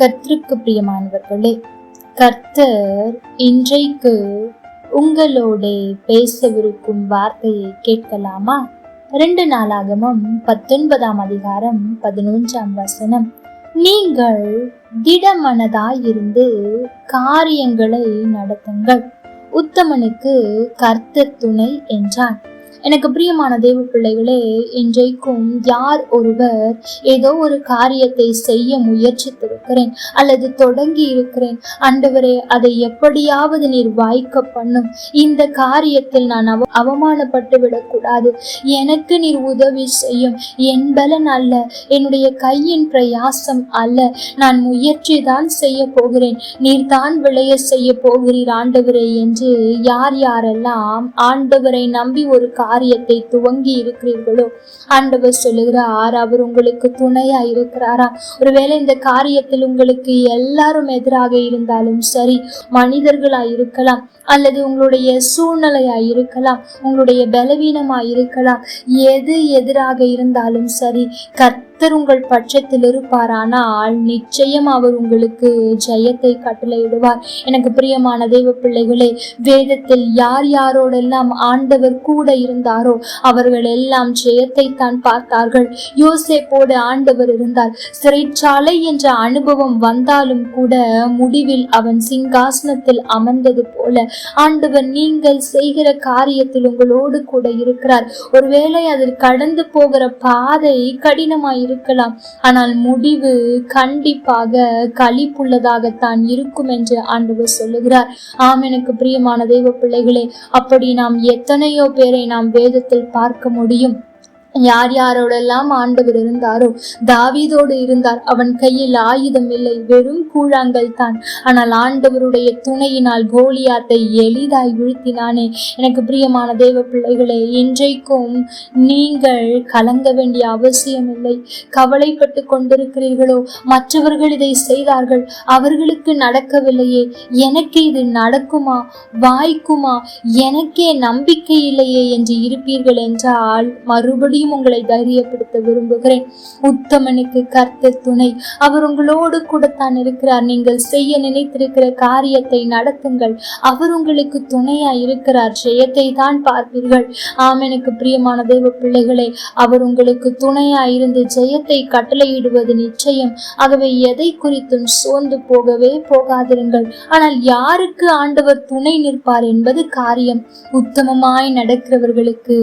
கர்த்தருக்கு பிரியமானவர்களே கர்த்தர் இன்றைக்கு உங்களோட பேசவிருக்கும் வார்த்தையை கேட்கலாமா? ரெண்டு நாளாகமும் பத்தொன்பதாம் அதிகாரம் பதினொன்றாம் வசனம். நீங்கள் திடமனதாயிருந்து காரியங்களை நடத்துங்கள். உத்தமனுக்கு கர்த்தர் துணை என்றான். எனக்கு பிரியமான தேவ பிள்ளைகளே இன்றைக்கும் யார் ஒருவர் ஏதோ ஒரு காரியத்தை செய்ய முயற்சித்திருக்கிறேன் அல்லது தொடங்கி இருக்கிறேன். ஆண்டவரே அதை எப்படியாவது நீர் வாய்க்க பண்ணும். இந்த காரியத்தில் நான் அவ அவமானப்பட்டு விடக்கூடாது. எனக்கு நீர் உதவி செய்யும். என் பலன் அல்ல. என்னுடைய கையின் பிரயாசம் அல்ல. நான் முயற்சி தான் செய்ய போகிறேன். நீர் தான் விளைய செய்ய போகிறீர் ஆண்டவரே என்று யார் யாரெல்லாம் ஆண்டவரை நம்பி ஒரு காரியத்தை துவங்கி இருக்கிறீர்களோ? ஆண்டவர் சொல்லுகிறார் அவர் உங்களுக்கு துணையா இருக்கிறாரா? ஒருவேளை இந்த காரியத்தில் உங்களுக்கு எல்லாரும் எதிராக இருந்தாலும் சரி மனிதர்களா இருக்கலாம் அல்லது உங்களுடைய சூழ்நிலையா இருக்கலாம் உங்களுடைய பலவீனமா இருக்கலாம் எது எதிராக இருந்தாலும் சரி கர்த்தர் உங்கள் பட்சத்தில் இருப்பாரானால் நிச்சயம் அவர் உங்களுக்கு ஜெயத்தை கட்டளையிடுவார். எனக்கு பிரியமான தெய்வ பிள்ளைகளே வேதத்தில் யார் யாரோடெல்லாம் ஆண்டவர் கூட இருந்தாரோ அவர்கள் எல்லாம் ஜெயத்தை தான் பார்த்தார்கள். யோசேப்போடு ஆண்டவர் இருந்தார். சிறைச்சாலை என்ற அனுபவம் வந்தாலும் கூட முடிவில் அவன் சிங்காசனத்தில் அமர்ந்தது போல ஆண்டவர் நீங்கள் செய்கிற காரியத்தில் உங்களோடு கூட இருக்கிறார். ஒருவேளை அதில் கடந்து போகிற பாதை கடினமாய் இருக்கலாம். ஆனால் முடிவு கண்டிப்பாக களிப்புள்ளதாகத்தான் இருக்கும் என்று ஆண்டவர் சொல்லுகிறார். ஆம் எனக்கு பிரியமான தெய்வ பிள்ளைகளே அப்படி நாம் எத்தனையோ பேரை நாம் வேதத்தில் பார்க்க முடியும். யார் யாரோடெல்லாம் ஆண்டவர் இருந்தாரோ தாவீதோடு இருந்தார். அவன் கையில் ஆயுதம் இல்லை வெறும் கூழாங்கல் தான். ஆனால் ஆண்டவருடைய துணையினால் கோலியாத்தை எளிதாய் வீழ்த்தினானே. எனக்கு பிரியமான தேவ பிள்ளைகளே இன்றைக்கும் நீங்கள் கலங்க வேண்டிய அவசியம் இல்லை. கவலைப்பட்டு கொண்டிருக்கிறீர்களோ? மற்றவர்கள் இதை செய்தார்கள். அவர்களுக்கு நடக்கவில்லையே. எனக்கு இது நடக்குமா? வாய்க்குமா? எனக்கே நம்பிக்கை இல்லையே என்று இருப்பீர்கள் என்றால் மறுபடியும் மறுபடியும் உங்களை தைரியப்படுத்த விரும்புகிறேன். உத்தமனுக்கு கர்த்த துணை. அவர் உங்களோடு கூடத்தான் இருக்கிறார். நீங்கள் செய்ய நினைத்திருக்கிற காரியத்தை நடத்துங்கள். அவர் உங்களுக்கு துணையா இருக்கிறார். ஜெயத்தை தான் பார்ப்பீர்கள். ஆமனுக்கு பிரியமான தெய்வ பிள்ளைகளே அவர் உங்களுக்கு துணையா இருந்து ஜெயத்தை கட்டளையிடுவது நிச்சயம். ஆகவே எதை குறித்தும் சோர்ந்து போகவே போகாதிருங்கள். ஆனால் யாருக்கு ஆண்டவர் துணை நிற்பார் என்பது காரியம். உத்தமமாய் நடக்கிறவர்களுக்கு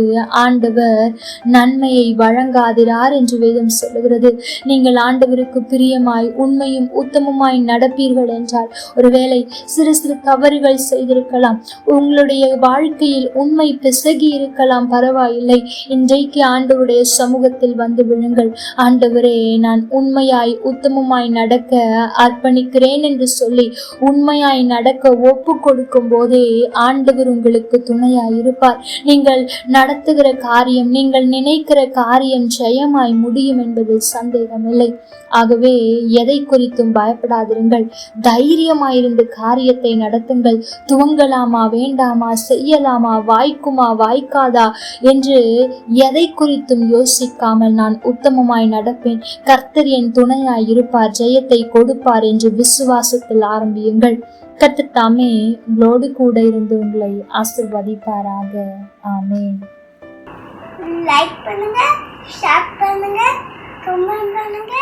ஆண்டவர் நன் நன்மையை வழங்காதிரார் என்று வேதம் சொல்லுகிறது. நீங்கள் ஆண்டவருக்கு பிரியமாய் உண்மையும் உத்தமமாய் நடப்பீர்கள் என்றால் ஒருவேளை சிறு சிறு தவறுகள் செய்திருக்கலாம். உங்களுடைய வாழ்க்கையில் உண்மை பிசகி இருக்கலாம் பரவாயில்லை. இன்றைக்கு ஆண்டவருடைய சமூகத்தில் வந்து விழுங்கள். ஆண்டவரே நான் உண்மையாய் உத்தமமாய் நடக்க அர்ப்பணிக்கிறேன் என்று சொல்லி உண்மையாய் நடக்க ஒப்பு கொடுக்கும் போதே ஆண்டவர் உங்களுக்கு துணையாய் இருப்பார் நீங்கள் நடத்துகிற காரியம் நீங்கள் நினைக்கிற காரியம் ஜெயமாய் முடியும் என்பதில் சந்தேகமில்லை. ஆகவே எதை குறித்தும் பயப்படாதிருங்கள். தைரியமாயிருந்து காரியத்தை நடத்துங்கள். துவங்கலாமா வேண்டாமா செய்யலாமா வாய்க்குமா வாய்க்காதா என்று எதை குறித்தும் யோசிக்காமல் நான் உத்தமமாய் நடப்பேன். கர்த்தர் என் துணையாய் இருப்பார் ஜெயத்தை கொடுப்பார் என்று விசுவாசத்தில் ஆரம்பியுங்கள். கர்த்தர் தாமே உங்களோடு கூட இருந்து உங்களை ஆசிர்வதிப்பாராக. ஆமே லைக் பண்ணுங்கள் ஷேர் பண்ணுங்க கமெண்ட் பண்ணுங்க.